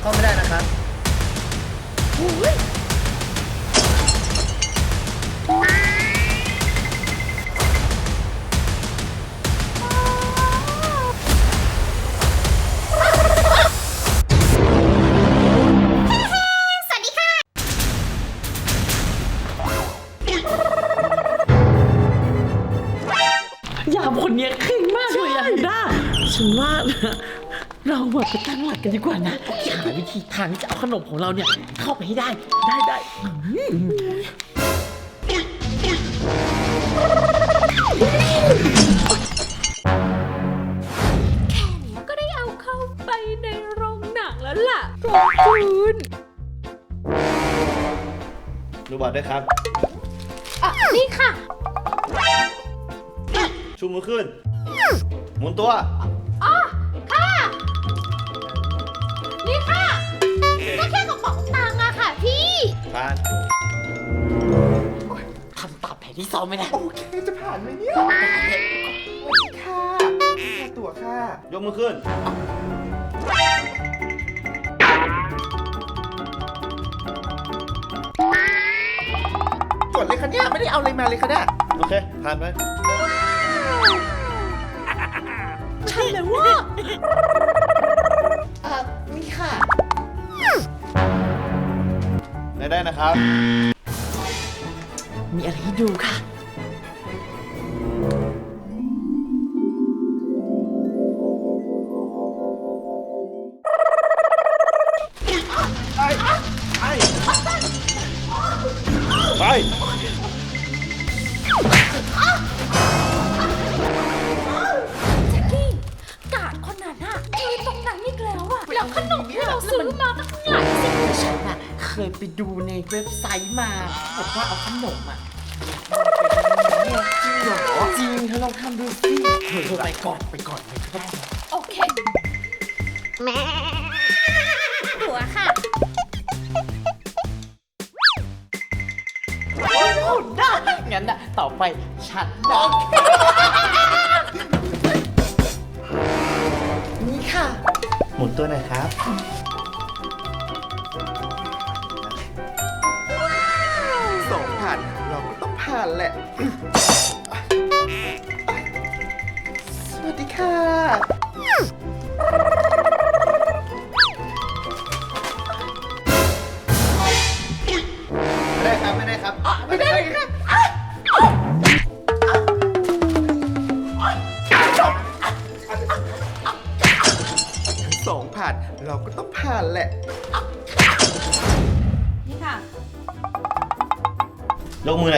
เข้าไม่ได้นะครับสวัสดีค่ะยามคนเนี้ยเก่งมากเลยอะด้าฉันว่านะเราแบบไปตั้งหลักกันดีกว่านะ หาวิธีทางที่จะเอาขนมของเราเนี่ยเข้าไปให้ได้ได้ได้อืมแค่นี้ก็ได้เอาเข้าไปในโรงหนังแล้วล่ะขอบคุณดูบัตรด้วยครับ อะนี่ค่ะ ชูมือขึ้น หมุนตัว ก็แค่กระเป๋าตังค์อะค่ะพี่ ผ่านทำตามแผนที่ซ้อมไหมนะโอเคจะผ่านไหมเนี่ยสวัสดีค่ะค่าตั๋วค่ะ ยกมือขึ้น กดเลยค่ะเนี่ยไม่ได้เอาอะไรมาเลยค่ะเนี่ยโอเค ผ่านไปใช่แล้วว่าอะนี่ค่ะ ได้นะครับ มีอะไรให้ดูค่ะ เว็บไซต์มาบอกว่าเอาขนมอะจริงเหรอจริงเธอลองทำดูสิเธอไปก่อนไปก่อนเลยก็ได้โอเคแม่หัวค่ะได้งั้นน่ะต่อไปฉันนะนี่ค่ะ หมุนตัวหน่อยครับ ผ่านแหละ สวัสดีค่ะ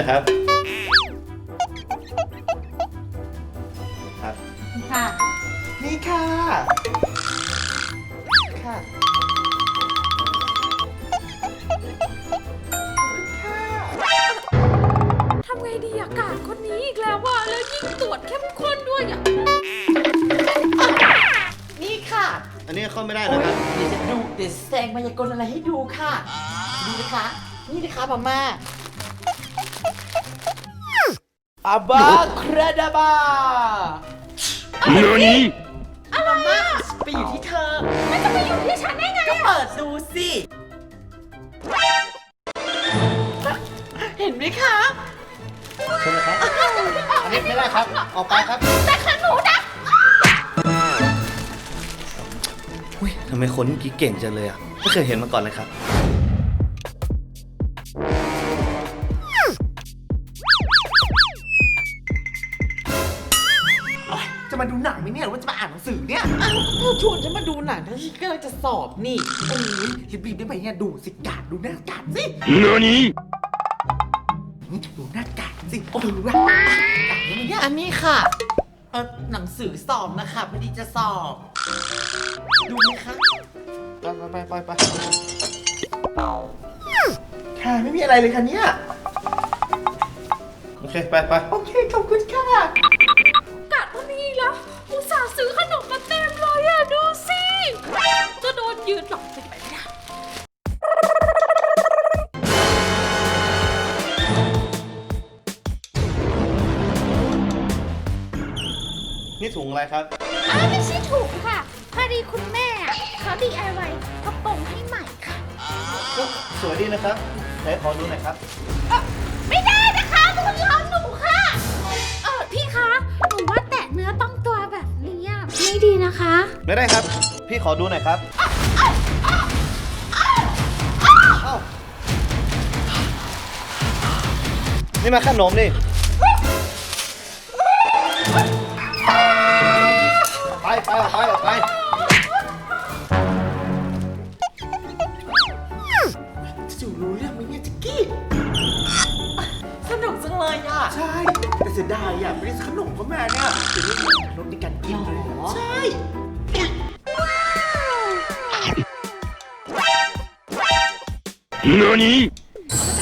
หน่อยครับ ครับนี่ค่ะนี่ค่ะ ค่ะ ทำไงดีอะกาดคนนี้อีกแล้วว่ะแล้วยิ่งตรวจเข้มข้นด้วยอะนี่ค่ะ อันนี้เข้าไม่ได้โอ๊นะยครับ เดี๋ยวจะดู เดี๋ยวแสดงมายากลอะไรให้ดูค่ะ ดูนะคะ นี่นะคะมาม่า อาบาคราดาบา何มาม่าไปอยู่ที่เธอ มันจะไปอยู่ที่ฉันได้ไงก็เปิดดูสิ เห็นไหมคะ ใช่ไหมครับ อันนี้ไม่ได้ครับ ออกไปครับ แต่ขนูนะอุ้ยทำไมคนเมื่อกี้เก่งจังเลยอะ ไม่เคยเห็นมาก่อนเลยครับ มาดูหนังไหมเนี่ยหรือว่าจะมาอ่านหนังสือเนี่ยอ้าวเธอชวนฉันมาดูหนังทั้งที่กำลังจะสอบนี่ โอ้ยรีบๆได้ไหมเนี่ยดูสิกาดดูหน้ากาดสินี่ดูหน้ากาดสิโอ้ยว่ากาดได้ไหมเนี่ยอันนี้ค่ะ เออหนังสือสอบนะคะพอดีจะสอบ ดูไหมคะไปไปไปไปค่ะไม่มีอะไรเลยค่ะเนี่ย โอเค ไปไป โอเค ขอบคุณค่ะ ถุงอะไรครับ อ้าวไม่ใช่ถูกค่ะ พอดีคุณแม่อะเขา DIY กระโปรงให้สวยดีนะครับไหนขอดูหน่อยครับไม่ได้นะคะมันคือของหนูค่ะ เออพี่คะ หนูว่าแตะเนื้อต้องตัวแบบนี้อะไม่ดีนะคะ ไม่ได้ครับ พี่ขอดูหน่อยครับเอ้านี่มาขนมนี่ไปไป ออกไปออกไปจะอยู่รู้เรื่องไหมเนี่ยจ็กกี้ สนุกจังเลยอะ ใช่ แต่เสียดายอะไม่ได้ขนมเข้ามาเนี่ยเดี๋ยวนี้รถในการกินเลยเหรอ ใช่แ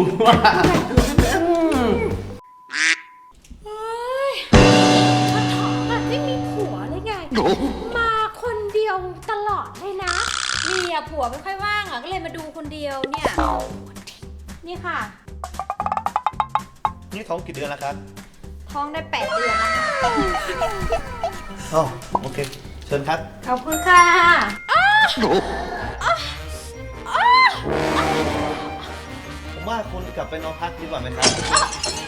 อะไม่รู้อะเฮ้ยมาถออะไม่มีผัวเลยไง มาคนเดียวตลอดเลยนะนี่อะผัวไม่ค่อยว่างอะก็เลยมาดูคนเดียวเนี่ย นี่ค่ะ นี่ท้องกี่เดือนแล้วครับท้องได้แปดเดือนแล้วค่ะอ๋อโอเค เชิญครับ ขอบคุณค่ะ ผมว่าคุณกลับไปนอนพักดีกว่าไหมครับ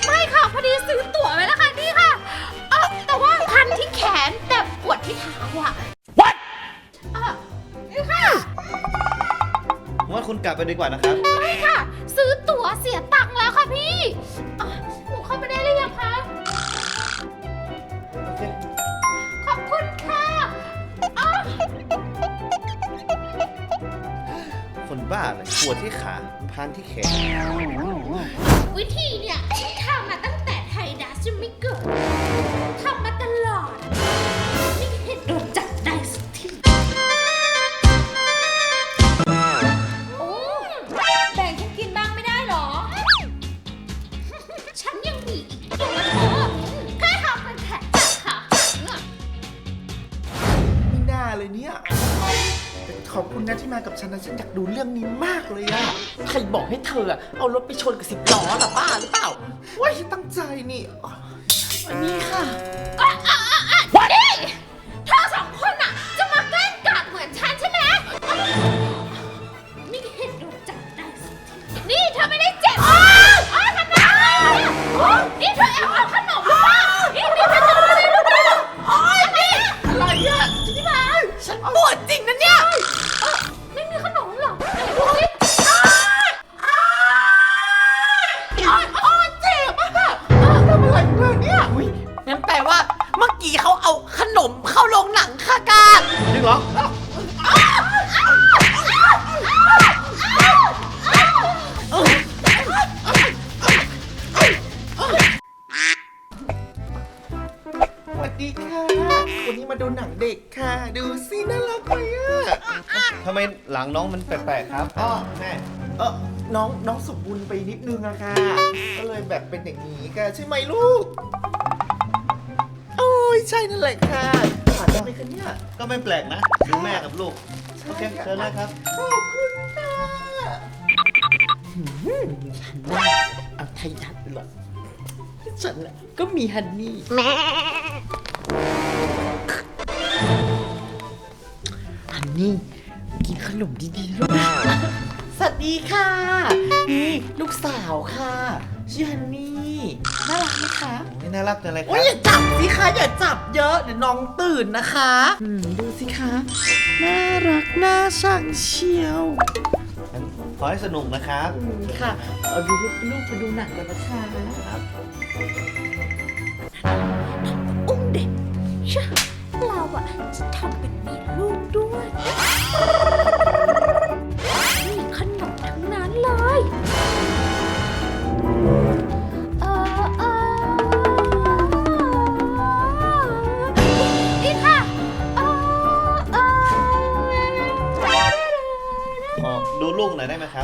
ไม่ค่ะ พอดีซื้อตั๋วไว้แล้วค่ะ นี่ค่ะเออแต่ว่าพันที่แขนแต่ปวดที่เท้าอะ What นี่ค่ะผมว่าคุณกลับไปดีกว่านะครับ ไม่ค่ะ ซื้อตั๋วเสียตังค์แล้วค่ะพี่ บ้าเลยปวดที่ขาพานที่แขน วิธีเนี่ย นะฉันอยากดูเรื่องนี้มากเลยอะใครบอกให้เธออะเอารถไปชนกับสิบล้อล่ะบ้าหรือเปล่าว้ายตั้งใจนี่อันนี้ค่ะ อะอะอะอะนี่ ดูหนังเด็กค่ะ ดูสิน่ารักไหมอะทำไมหลังน้องมันแปลกๆครับอ๋อแม่เออน้องน้องสมบูรณ์ไปนิดนึงอะค่ะ ก็เลยแบบเป็นอย่างนี้ค่ะใช่ไหมลูก โอ้ยใช่นั่นแหละค่ะผ่านได้ไหมคะเนี่ยก็ไม่แปลกนะดูแม่กับลูกโอเคเชิญเลยครับ ขอบคุณค่ะฉันว่าเอาไทยทัดเหรอฉันแหละก็มีฮันนี่ นนี่ กินขนมดีๆลูกนะสวัสดีค่ะ นี่ลูกสาวค่ะชื่อฮันนี่น่ารักไหมคะนี่น่ารักจังเลยคโอ้รัยบอย่าจับสิคะอย่าจับเยอะเดี๋ยวน้องตื่นนะคะอืมดูสิคะน่ารักน่าชังเชียวงั้นขอให้สนุกนะครับอืมค่ะเอาดูลูกลูกไปดูหนังกันนะคะครับอุ้มเด็กเชื่อเราอะจะท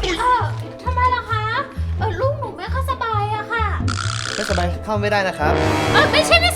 เออทำไมล่ะคะ เออลูกหนูไม่ค่อยสบายอะค่ะ ไม่สบายเข้าไม่ได้นะครับ เออไม่ใช่ไม่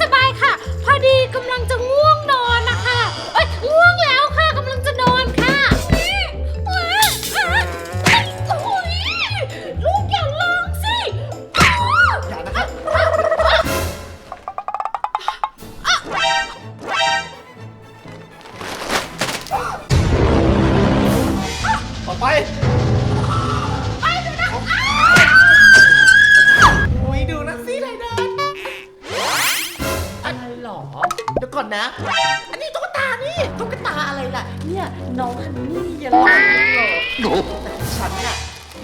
นนะ อันนี้ตุ๊กตานี่ตุ๊กตาอะไรล่ะ เนี่ยน้องฮันนี่อย่าหลอกหรอกฉันน่ะ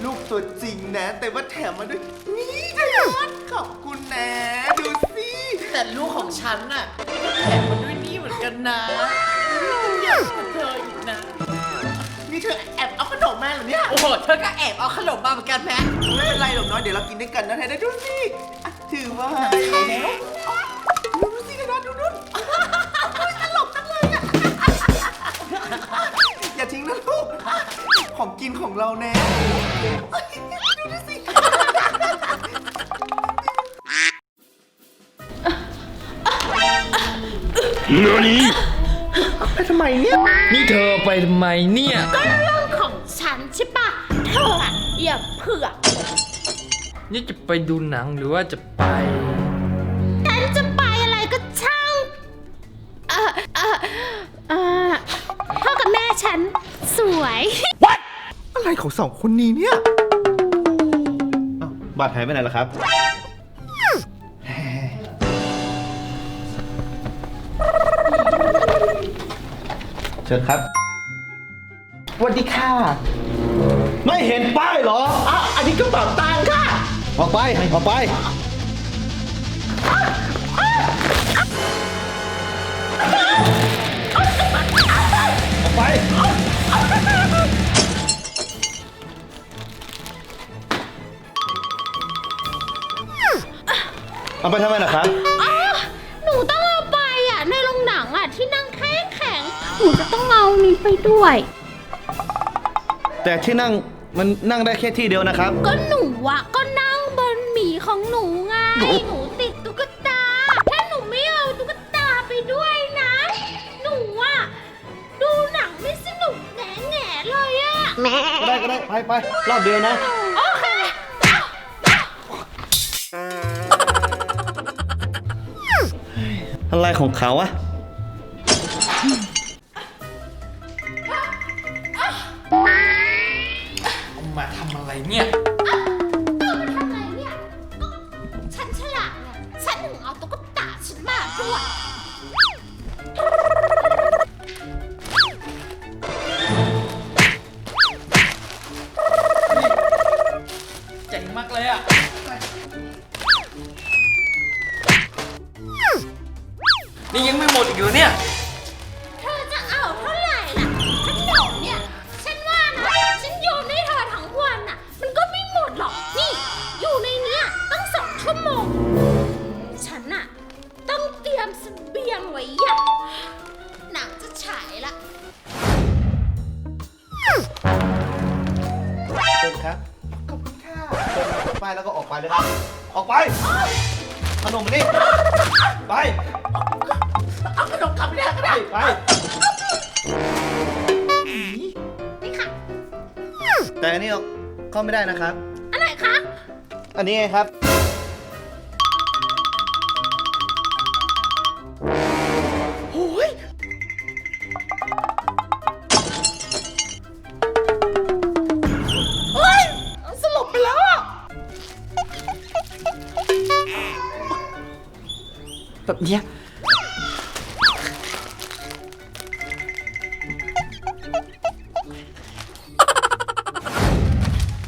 ลูกตัวจริงนะ แต่ว่าแถมมาด้วย นี่ไทยรัฐขอบคุณนะ ดูสิแต่ลูกของฉันน่ะก็แถมมาด้วยนี่เหมือนกันนะอยากกับเธออีกนะ นี่เธอแอบเอาขนมมาเหรอเนี่ย โอ้โหเธอก็แอบเอาขนมมาเหมือนกันแม่ไม่เป็นไรหรอกน้อยเดี๋ยวเรากินด้วยกันนะไทยได้ดูสิอะถือว่า แล้ว เราแน่ดูดิสิไปทำไมเนี่ย นี่เธอไปทำไมเนี่ย ก็เรื่องของฉันใช่ปะเธออะอย่าเผือกนี่จะไปดูหนังหรือว่าจะไป ฉันจะไปอะไรก็ช่างเออเออเออพ่อกับแม่ฉันสวย อะไรของสองคนนี้เนี่ยอ้าวบาดหายไปไหนล่ะครับ เชิญครับ สวัสดีค่ะ ไม่เห็นป้ายเหรออ้าวอันนี้กระเป๋าตังค์ค่ะ ออกไป ออกไปอ เอาไปทำไมล่ะครับหนูต้องเอาไปอะ ในโรงหนังอะ ที่นั่งแข็งแข็งๆหนูจะต้องเอานี้ไปด้วย แต่ที่นั่งมันนั่งได้แค่ที่เดียวนะครับ ก็หนูอะก็นั่งบนหมีของหนูไง หนูติดตุ๊กตา ถ้าหนูไม่เอาตุ๊กตาไปด้วยนะ หนูอะดูหนังไม่สนุกแง่แง่ๆเลยอะก็ได้ก็ได้ไปไปรอบเดียวนะโอ อะไรของเขาอะ ครับขอบคุณค่ะเชิญมาป้ายแล้วก็ออกไปเลยครับ ออกไป ขนมมานี่ ไป เอาขนมกลับไปได้ก็ไปได้ไป นี่ค่ะแต่อันนี้เข้าไม่ได้นะครับ อันไหนคะ อันนี้ไงครับ แบบเนี้ย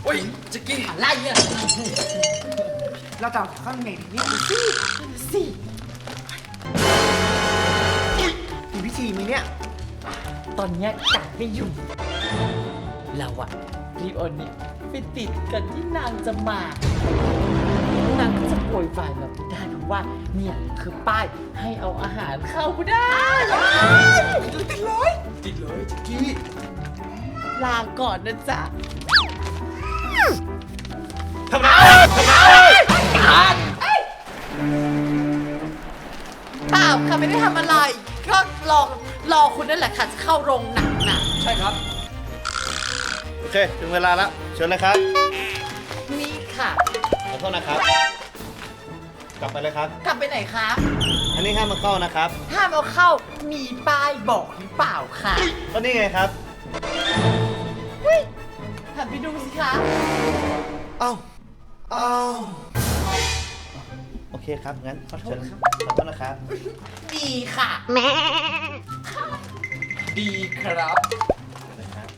โอ้ยจิกกี้อะไรอะเราจะเอาข้างในดีเนี่ยดูสิดูสิมีวิธีไหมเนี่ย ตอนเนี้ยกัดไม่อยู่ เราอะรีบเอาเนี่ยไปติดกันที่นางจะมา นางก็จะโวยวายเราไม่ได้เพราะ ว่าเนี่ยคือป้ายให้เอาอาหารเข้าได้ติดเลยติดเลยจิกกี้ลาก่อนนะจ๊ะทำไมเปล่าค่ะไม่ได้ทำอะไร ก็รอรอคุณนั่นแหละค่ะจะเข้าโรงหนังนะใช่ครับ โอเค ถึงเวลาแล้วเชิญเลยครับ นี่ค่ะ ขอโทษนะครับ กลับไปเลยครับ กลับไปไหนคะ อันนี้ห้ามมาเข้านะครับ ห้ามเอาเข้า มีป้ายบอกหรือเปล่าคะก็นี่ไงครับไปดูสิคะ เอ้า เอ้า โอเคครับ งั้นขอโทษครับขอโทษนะครับ ดีค่ะ ดีครับ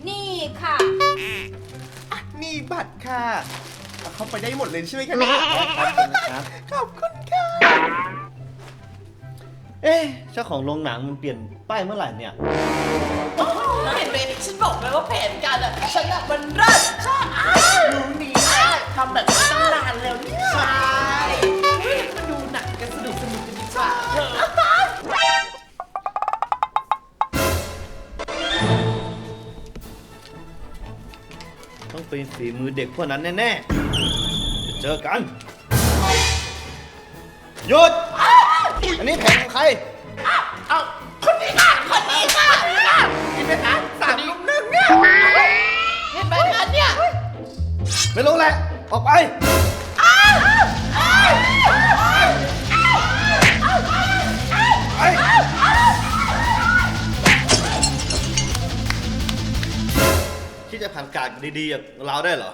นี่ค่ะ นี่บัตรค่ะ เอาเข้าไปได้หมดเลยใช่ไหมคะครับขอบคุณค่ะเอ๊ะเจ้าของโรงหนังมันเปลี่ยนป้ายเมื่อไหร่เนี่ย เห็นไหมฉันบอกเลยว่าแผนการอะฉันอะมันเลิศใช่รู้ดีมากทำแบบนี้ตั้งนานแล้วเนี่ยใช่เฮ้ยมาดูหนังกันสนุกสนุกกันดีกว่าเถอะ เป็นฝีมือเด็กพวกนั้นแน่ๆเจอกัน หยุด อันนี้แผนของใคร เอาคนนี้ค่ะ คนนี้ค่ะเห็นไหมคะสามลุมหนึ่งเนี่ยเห็นไหมคะเนี่ยไม่รู้แหละ ออกไป คิดจะผ่านกาดดีๆอย่างเราได้เหรอ